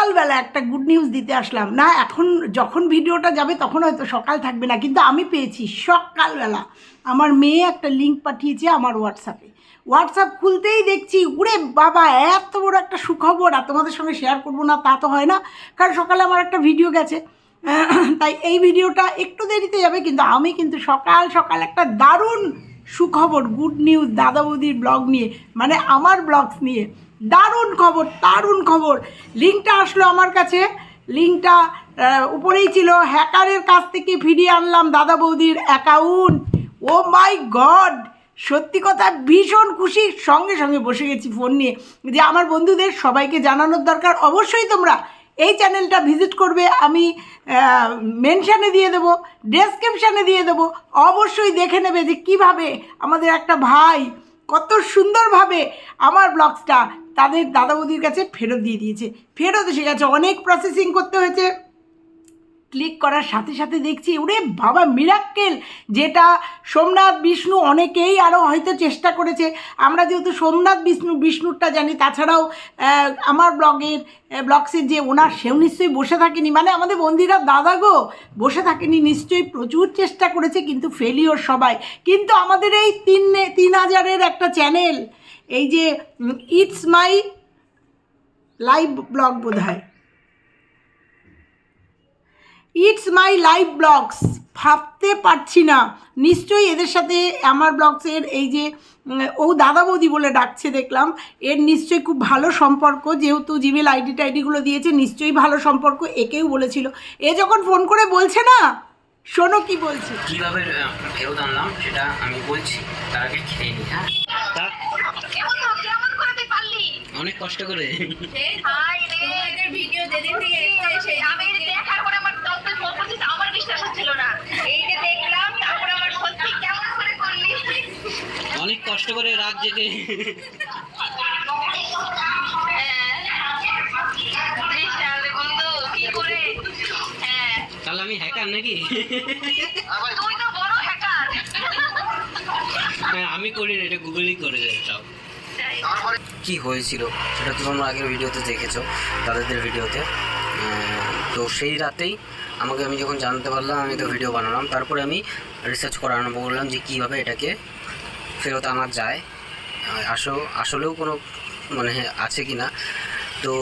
সকালবেলা একটা good news দিতে আসলাম। না, এখন যখন ভিডিওটা যাবে তখন হয়তো সকাল থাকবে না, কিন্তু আমি পেয়েছি সকালবেলা। আমার মেয়ে একটা লিঙ্ক পাঠিয়েছে আমার হোয়াটসঅ্যাপে হোয়াটসঅ্যাপ খুলতেই দেখছি উড়ে বাবা, এত বড় একটা সুখবর, আর তোমাদের সঙ্গে শেয়ার করব না, তা তো হয় না। কারণ সকালে আমার একটা ভিডিও গেছে। তাই এই ভিডিওটা একটু দেরিতে যাবে, কিন্তু আমি কিন্তু সকাল সকাল একটা দারুণ সুখবর গুড নিউজ দাদা বৌদির ব্লগ নিয়ে মানে আমার ব্লগস নিয়ে দারুণ খবর দারুণ খবর। লিঙ্কটা আসলো আমার কাছে। লিঙ্কটা উপরেই ছিল, হ্যাকারের কাছ থেকে ফিরিয়ে আনলাম দাদা বৌদির অ্যাকাউন্ট ও মাই গড! সত্যি কথা, ভীষণ খুশি। সঙ্গে সঙ্গে বসে গেছি ফোন নিয়ে। যে আমার বন্ধুদের সবাইকে জানানোর দরকার অবশ্যই তোমরা এই চ্যানেলটা ভিজিট করবে। আমি মেনশানে দিয়ে দেবো ডেসক্রিপশানে দিয়ে দেবো। অবশ্যই দেখে নেবে যে কীভাবে আমাদের একটা ভাই কত সুন্দরভাবে আমার ব্লগসটা তাদের দাদা বৌদির কাছে ফেরত দিয়ে দিয়েছে। ফেরত এসে গেছে, অনেক প্রসেসিং করতে হয়েছে। ক্লিক করার সাথে সাথে দেখছি, ওরে বাবা মিরাক্কেল যেটা সোমনাথ বিষ্ণু অনেকেই আরও হয়তো চেষ্টা করেছে। আমরা যেহেতু সোমনাথ বিষ্ণু, বিষ্ণুরটা জানি, তাছাড়াও আমার ব্লগের ব্লগসের যে ওনার, সেও নিশ্চয়ই বসে থাকেনি। মানে আমাদের বন্দিরা, দাদা গো, বসে থাকেনি, নিশ্চয়ই প্রচুর চেষ্টা করেছে, কিন্তু ফেলিওর সবাই। কিন্তু আমাদের এই তিন তিন হাজারের একটা চ্যানেল এই যে ইটস মাই লাইভ ব্লগ বোধ হয় ইটস মাই লাইভ ব্লগস ভাবতে পারছি না। নিশ্চয়ই এদের সাথে আমার ব্লগসের এই যে ও দাদা বৌদি বলে ডাকছে দেখলাম এর নিশ্চয়ই খুব ভালো সম্পর্ক। যেহেতু জিমেল আইডি টাইডিগুলো দিয়েছে নিশ্চয়ই ভালো সম্পর্ক একেও বলেছিল। এ যখন ফোন করে বলছে না শোনো কি বলছে? কীভাবে ফেরত আনলাম সেটা আমি বলছি। তার আগে খেয়ে নি হ্যাঁ? অনেক কষ্ট করে। হাই রে। তোমাদের ভিডিও যেদিন থেকে এসছে আমি দেখার কষ্ট করে রাত জেগে। তাহলে আমি হ্যাকার নাকি? হ্যাঁ আমি করি না এটা গুগলই করে দেয় সব। কি হয়েছিল সেটা তো তোমরা আগের ভিডিওতে দেখেছ, দাদাদের ভিডিওতে। তো সেই রাতেই আমাকে আমি যখন জানতে পারলাম, আমি তো ভিডিও বানালাম, তারপরে আমি রিসার্চ করা আরম্ভ করলাম যে কীভাবে এটাকে ফেরত আনা যায়। আসো, আসলেও কোনো মানে আছে কি না তো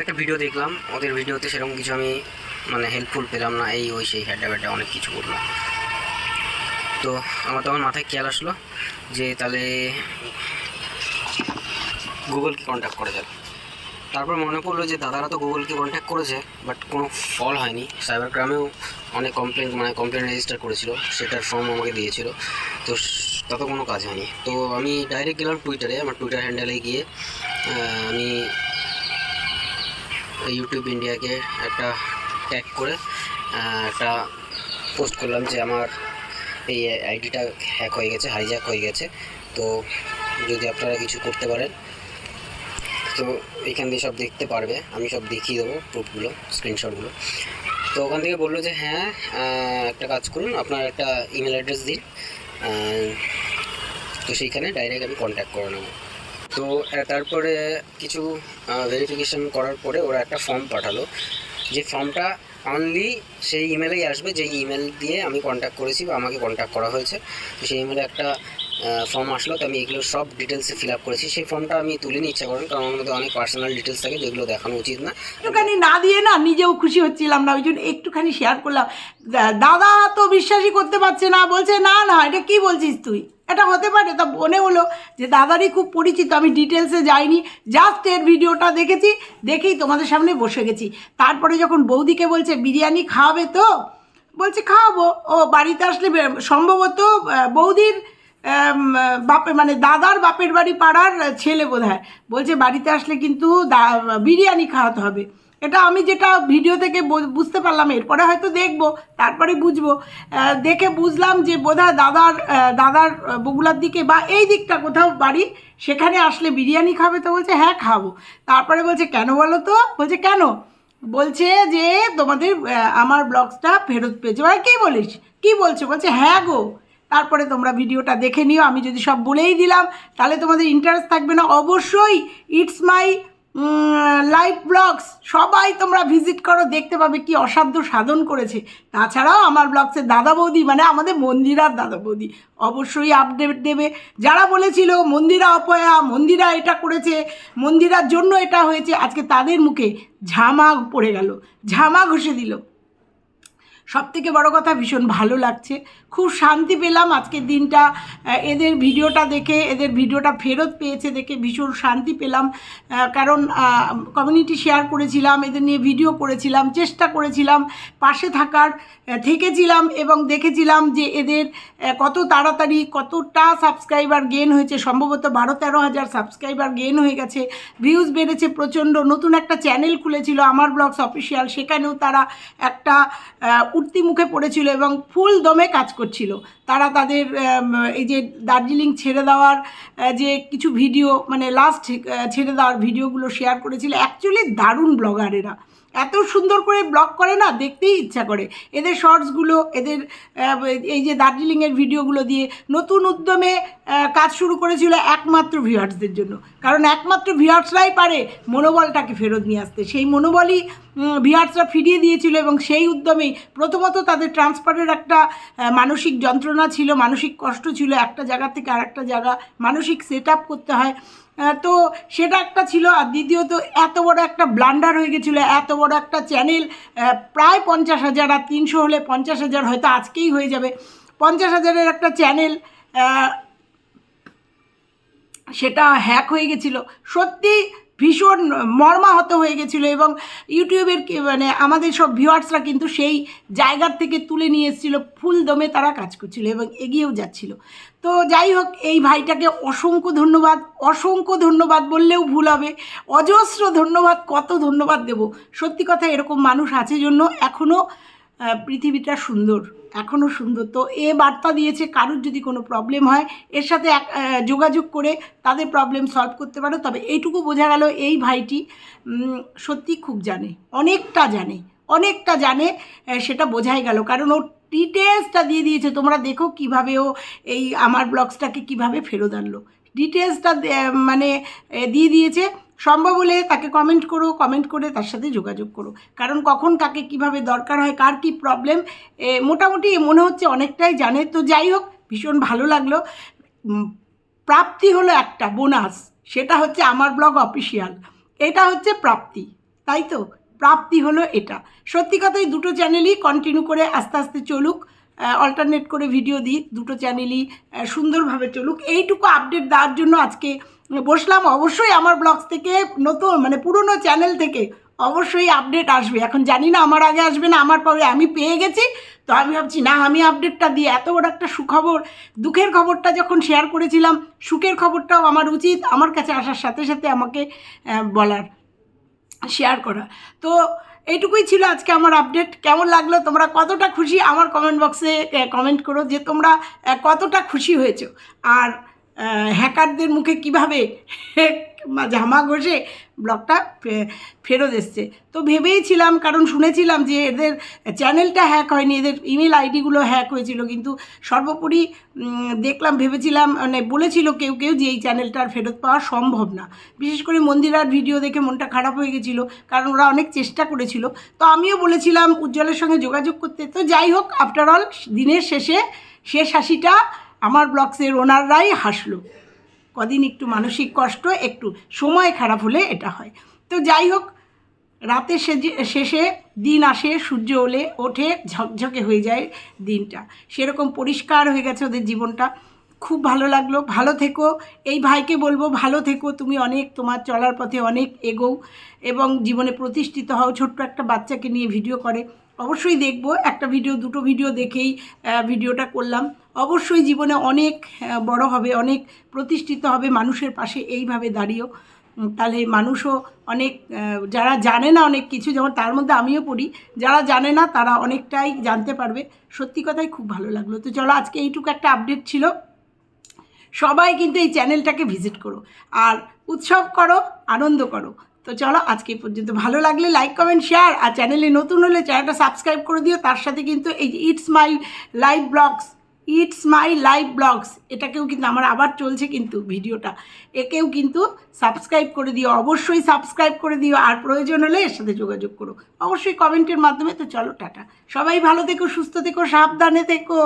একটা ভিডিও দেখলাম। ওদের ভিডিওতে সেরকম কিছু আমি মানে হেল্পফুল পেলাম না। এই, ওই, সেই হ্যাডা ব্যাডা অনেক কিছু করলাম তো, আমার তখন মাথায় খেয়াল আসলো যে তাহলে গুগলকে কন্ট্যাক্ট করা যাবে তারপর মনে পড়ল যে, দাদারা তো গুগলকে কন্ট্যাক্ট করেছে বাট কোনো ফল হয়নি। সাইবার ক্রাইমেও অনেক কমপ্লেন মানে কমপ্লেন রেজিস্টার করেছিল, সেটার ফর্ম আমাকে দিয়েছিল। তো তাতে কোনো কাজ হয়নি। তো আমি ডাইরেক্ট গেলাম টুইটারে আমার টুইটার হ্যান্ডেলে গিয়ে আমি ইউটিউব ইন্ডিয়াকে একটা ট্যাগ করে একটা পোস্ট করলাম যে আমার এই আইডিটা হ্যাক হয়ে গেছে হাইজ্যাক হয়ে গেছে। তো যদি আপনারা কিছু করতে পারেন, তো এখান দিয়ে সব দেখতে পারবে। আমি সব দেখিয়ে দেবো প্রুফগুলো স্ক্রিনশটগুলো তো ওখান থেকে বলল যে হ্যাঁ একটা কাজ করুন, আপনার একটা ইমেল অ্যাড্রেস দিন তো সেইখানে ডাইরেক্ট আমি কন্ট্যাক্ট করে নেব। তো তারপরে কিছু ভেরিফিকেশন করার পরে ওরা একটা ফর্ম পাঠালো। যে ফর্মটা অনলি সেই ইমেলেই আসবে যে ইমেল দিয়ে আমি কন্ট্যাক্ট করেছি বা আমাকে কন্ট্যাক্ট করা হয়েছে। তো সেই ইমেলে একটা ফর্ম আসলো, তো আমি এগুলো সব ডিটেলসে ফিল আপ করেছি। সেই ফর্মটা আমি তুলে নিয়ে ইচ্ছা করেন কারণ আমার মধ্যে অনেক পার্সোনাল ডিটেলস থাকে যেগুলো দেখানো উচিত না। একটুখানি না দিয়ে না, নিজেও খুশি হচ্ছিলাম না, ওই জন্য একটুখানি শেয়ার করলাম। দাদা তো বিশ্বাসই করতে পারছে না, বলছে, না না, এটা কি বলছিস তুই? এটা হতে পারে, তা মনে হলো যে দাদারই খুব পরিচিত, আমি ডিটেলসে যাইনি। জাস্ট এর ভিডিওটা দেখেছি, দেখেই তোমাদের সামনে বসে গেছি। তারপরে যখন বৌদিকে বলছে, বিরিয়ানি খাওয়াবে তো? বলছে খাওয়াবো ও বাড়িতে আসলে, সম্ভবত বৌদির বাপে মানে দাদার বাপের বাড়ি পাড়ার ছেলে বোধ হয় বলছে, বাড়িতে আসলে কিন্তু বিরিয়ানি খাওয়াতে হবে। এটা আমি যেটা ভিডিও থেকে বুঝতে পারলাম, এরপরে হয়তো দেখব, তারপরে বুঝব। দেখে বুঝলাম যে বোধহয় দাদার দাদার বগুলার দিকে বা এই দিকটা কোথাও বাড়ি, সেখানে আসলে বিরিয়ানি খাবে তো বলছে হ্যাঁ খাব। তারপরে বলছে, কেন বলো তো? বলছে, কেন? বলছে যে, তোমাদের আমার ব্লগসটা ফেরত পেয়েছে। ভাই কী বলিস? কী বলছো? বলছে হ্যাঁ গো। তারপরে তোমরা ভিডিওটা দেখে নিও। আমি যদি সব বলেই দিলাম, তাহলে তোমাদের ইন্টারেস্ট থাকবে না। অবশ্যই ইটস মাই লাইভ ব্লগস সবাই তোমরা ভিজিট করো, দেখতে পাবে কি অসাধ্য সাধন করেছে। তাছাড়াও আমার ব্লগসের দাদা বৌদি মানে আমাদের মন্দিরার দাদা বৌদি, অবশ্যই আপডেট দেবে। যারা বলেছিল, মন্দিরা অপয়া, মন্দিরা এটা করেছে, মন্দিরার জন্য এটা হয়েছে, আজকে তাদের মুখে ঝামা পড়ে গেল, ঝামা ঘষে দিল। সব থেকে বড় কথা ভীষণ ভালো লাগছে। খুব শান্তি পেলাম আজকের দিনটা। এদের ভিডিওটা দেখে, এদের ভিডিওটা ফেরত পেয়েছে দেখে ভীষণ শান্তি পেলাম। কারণ কমিউনিটি শেয়ার করেছিলাম, এদের নিয়ে ভিডিও করেছিলাম, চেষ্টা করেছিলাম, পাশে থাকার থেকেছিলাম এবং দেখেছিলাম যে এদের কত তাড়াতাড়ি, কতটা সাবস্ক্রাইবার গেন হয়েছে। সম্ভবত বারো তেরো হাজার সাবস্ক্রাইবার গেন হয়ে গেছে। ভিউজ বেড়েছে প্রচণ্ড। নতুন একটা চ্যানেল খুলেছিল আমার ব্লগস অফিসিয়াল সেখানেও তারা একটা আহ, মুখে পড়েছিল এবং ফুল দমে কাজ করছিল। তারা তাদের এই যে দার্জিলিং ছেড়ে দেওয়ার যে কিছু ভিডিও মানে লাস্ট ছেড়ে দেওয়ার ভিডিওগুলো শেয়ার করেছিল অ্যাকচুয়ালি দারুণ ব্লগার এরা। এত সুন্দর করে ব্লগ করে না দেখতেই ইচ্ছা করে। এদের শর্টসগুলো এদের এই যে দার্জিলিংয়ের ভিডিওগুলো দিয়ে নতুন উদ্যমে কাজ শুরু করেছিল একমাত্র ভিউয়ার্সদের জন্য। কারণ একমাত্র ভিউয়ার্সরাই পারে মনোবলটাকে ফেরত নিয়ে আসতে। সেই মনোবলই ভিউয়ার্সরা ফিরিয়ে দিয়েছিল এবং সেই উদ্যমেই প্রথমত তাদের ট্রান্সফারের একটা মানসিক যন্ত্রণা ছিল, মানসিক কষ্ট ছিল একটা জায়গা থেকে আরেকটা জায়গা মানসিক সেট করতে হয়। তো সেটা একটা ছিল আর দ্বিতীয়ত এত বড় একটা ব্লান্ডার হয়ে গেছিল, এত বড় একটা চ্যানেল প্রায় পঞ্চাশ হাজার আর তিনশো হলে পঞ্চাশ হাজার হয়তো আজকেই হয়ে যাবে। পঞ্চাশ হাজারের একটা চ্যানেল সেটা হ্যাক হয়ে গেছিল। সত্যি ভীষণ মর্মাহত হয়ে গেছিল এবং ইউটিউবের মানে আমাদের সব ভিউয়ার্সরা কিন্তু সেই জায়গার থেকে তুলে নিয়ে এসেছিল, ফুল দমে তারা কাজ করছিল এবং এগিয়েও যাচ্ছিল। তো যাই হোক, এই ভাইটাকে অসংখ্য ধন্যবাদ অসংখ্য ধন্যবাদ বললেও ভুল হবে, অজস্র ধন্যবাদ, কত ধন্যবাদ দেব। সত্যি কথা এরকম মানুষ আছে জন্য এখনও পৃথিবীটা সুন্দর এখনও সুন্দর। তো এ বার্তা দিয়েছে, কারোর যদি কোনো প্রবলেম হয়, এর সাথে এক যোগাযোগ করে তাদের প্রবলেম সলভ করতে পারো। তবে এইটুকু বোঝা গেল, এই ভাইটি সত্যি খুব জানে, অনেকটা জানে অনেকটা জানে সেটা বোঝাই গেল। কারণ ও ডিটেলসটা দিয়ে দিয়েছে, তোমরা দেখো কীভাবে ও এই আমার ব্লগসটাকে কীভাবে ফেরত আনলো। ডিটেলসটা মানে দিয়ে দিয়েছে সম্ভব হলে তাকে কমেন্ট করো কমেন্ট করে তার সাথে যোগাযোগ করো। কারণ কখন কাকে কীভাবে দরকার হয়, কার কি প্রবলেম মোটামুটি মনে হচ্ছে অনেকটাই জানে। তো যাই হোক, ভীষণ ভালো লাগল। প্রাপ্তি হলো একটা বোনাস সেটা হচ্ছে আমার ব্লগ অফিসিয়াল এটা হচ্ছে প্রাপ্তি, তাই তো? প্রাপ্তি হলো এটা। সত্যি কথাই দুটো চ্যানেলই কন্টিনিউ করে আস্তে আস্তে চলুক। অল্টারনেট করে ভিডিও দিই, দুটো চ্যানেলই সুন্দরভাবে চলুক। এইটুকু আপডেট দেওয়ার জন্য আজকে বসলাম, অবশ্যই আমার ব্লগস থেকে নতুন মানে পুরনো চ্যানেল থেকে অবশ্যই আপডেট আসবে। এখন জানি না আমার আগে আসবে না, আমার পরে আমি পেয়ে গেছি। তো আমি ভাবছি, না, আমি আপডেটটা দিয়ে এত বড় একটা সুখবর, দুঃখের খবরটা যখন শেয়ার করেছিলাম, সুখের খবরটাও আমার উচিত, আমার কাছে আসার সাথে সাথে আমাকে বলার শেয়ার করা তো এইটুকুই ছিল আজকে আমার আপডেট কেমন লাগল? তোমরা কতটা খুশি? আমার কমেন্ট বক্সে কমেন্ট করো যে তোমরা কতটা খুশি হয়েছো। আর হ্যাকারদের মুখে কীভাবে জামা ঘষে ব্লগটা ফেরত এসছে। তো ভেবেইছিলাম, কারণ শুনেছিলাম যে এদের চ্যানেলটা হ্যাক হয়নি, এদের ইমেল আইডিগুলো হ্যাক হয়েছিল, কিন্তু সর্বোপরি দেখলাম, ভেবেছিলাম মানে বলেছিল কেউ কেউ যে এই চ্যানেলটা আর ফেরত পাওয়া সম্ভব না। বিশেষ করে মন্দিরার ভিডিও দেখে মনটা খারাপ হয়ে গেছিল, কারণ ওরা অনেক চেষ্টা করেছিল। তো আমিও বলেছিলাম, উজ্জ্বলের সঙ্গে যোগাযোগ করতে। তো যাই হোক আফটার অল দিনের শেষে শেষ হাসিটা আমার ব্লগসের ওনাররাই হাসলো। কদিন একটু মানসিক কষ্ট, একটু সময় খারাপ হলে এটা হয়। তো যাই হোক সেজে- শেষে দিন আসে, সূর্য ওলে, ওঠে, ঝকঝকে হয়ে যায় দিনটা। সেরকম পরিষ্কার হয়ে গেছে ওদের জীবনটা। খুব ভালো লাগল। ভালো থেকো। এই ভাইকে বলব, ভালো থেকো। তুমি অনেক, তোমার চলার পথে অনেক এগোও এবং জীবনে প্রতিষ্ঠিত হও। ছোট্ট একটা বাচ্চাকে নিয়ে ভিডিও করে। অবশ্যই দেখব। একটা ভিডিও, দুটো ভিডিও দেখেই ভিডিওটা করলাম। অবশ্যই জীবনে অনেক বড় হবে, অনেক প্রতিষ্ঠিত হবে মানুষের পাশে এইভাবে দাঁড়িয়েও। তাহলে মানুষও অনেক যারা জানে না অনেক কিছু, যেমন তার মধ্যে আমিও পড়ি, যারা জানে না তারা অনেকটাই জানতে পারবে। সত্যি কথাই খুব ভালো লাগল। তো চলো, আজকে এইটুকু একটা আপডেট ছিল। সবাই কিন্তু এই চ্যানেলটাকে ভিজিট করো আর উৎসব করো, আনন্দ করো। তো চলো, আজকে পর্যন্ত। ভালো লাগলে লাইক কমেন্ট শেয়ার আর চ্যানেলে নতুন হলে চ্যানেলটা সাবস্ক্রাইব করে দিও। তার সাথে কিন্তু এই it's my live blogs it's my live blogs এটাকেও কিন্তু আমার আবার চলছে কিন্তু ভিডিওটা। একেও কিন্তু সাবস্ক্রাইব করে দিও। অবশ্যই সাবস্ক্রাইব করে দিও। আর প্রয়োজন হলে এর সাথে যোগাযোগ করো। অবশ্যই কমেন্টের মাধ্যমে। তো চলো, টাটা। সবাই ভালো থেকো, সুস্থ থেকো, সাবধানে থেকো।